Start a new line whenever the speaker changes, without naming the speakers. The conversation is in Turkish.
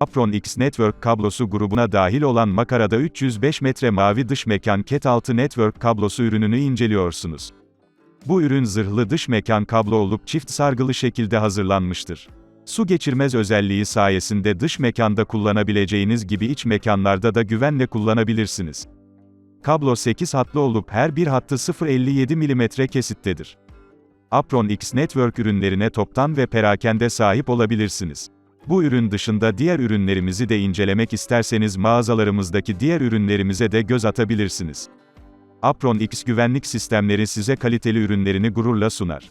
Apron X Network kablosu grubuna dahil olan makarada 305 metre mavi dış mekan Cat 6 Network kablosu ürününü inceliyorsunuz. Bu ürün zırhlı dış mekan kablo olup çift sargılı şekilde hazırlanmıştır. Su geçirmez özelliği sayesinde dış mekanda kullanabileceğiniz gibi iç mekanlarda da güvenle kullanabilirsiniz. Kablo 8 hatlı olup her bir hattı 0.57 mm kesittedir. Apron X Network ürünlerine toptan ve perakende sahip olabilirsiniz. Bu ürün dışında diğer ürünlerimizi de incelemek isterseniz mağazalarımızdaki diğer ürünlerimize de göz atabilirsiniz. Apron X güvenlik sistemleri size kaliteli ürünlerini gururla sunar.